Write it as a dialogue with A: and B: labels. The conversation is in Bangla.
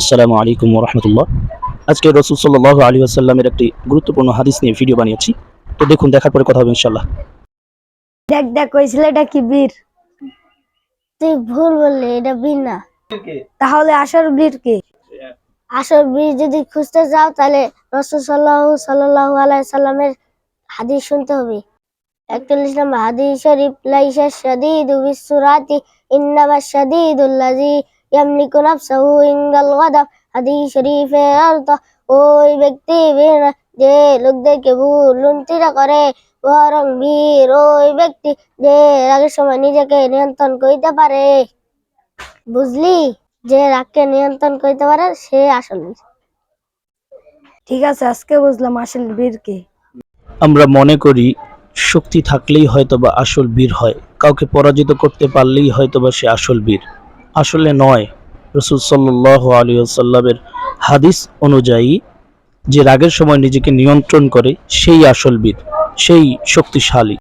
A: আসসালামু আলাইকুম রহমতুল্লাহ আজকে রসুল সাল্লাহ আলী আসাল্লামের একটি গুরুত্বপূর্ণ হাদিস নিয়ে ভিডিও বানিয়েছি। তো দেখুন দেখার পরে কথা হবে ইনশাল্লাহ
B: দেখ দেখ ওই ছেলেটা কি বীর? তুই ভুল বললি এটা বীর না। তাহলে আসল বীর কে? আসল বীর যদি খুঁজতে যাও তাহলে রসুল সাল্লাহ সাল্লাহ আলাইসাল্লামের হাদিস শুনতে হবে। একচল্লিশ নম্বর হাদিস শরীফ লাইসা শাদীদু বিসুরাতি ইন্নামা ইয়ামলিকু নাফসাহু ইনদাল গাদাব হাদিস শরীফের অর্থ ওই ব্যক্তি যে লোকদেরকে ভুল লুণ্ঠিত করে বরং বীর ওই ব্যক্তি যে রাগের সময় নিজেকে নিয়ন্ত্রণ করতে পারে বুঝলি যে রাগকে নিয়ন্ত্রণ করতে পারে সে আসল ঠিক আছে আজকে বুঝলাম আসল বীর কে।
A: আমরা মনে করি শক্তি থাকলেই হয়তোবা আসল বীর হয়। কাউকে পরাজিত করতে পারলেই হয়তোবা সে আসল বীর। আসলে নয়। রসুল সাল্লাহ আলী আসাল্লামের হাদিস অনুযায়ী, যে রাগের সময় নিজেকে নিয়ন্ত্রণ করে, সেই আসল বীর সেই শক্তিশালী।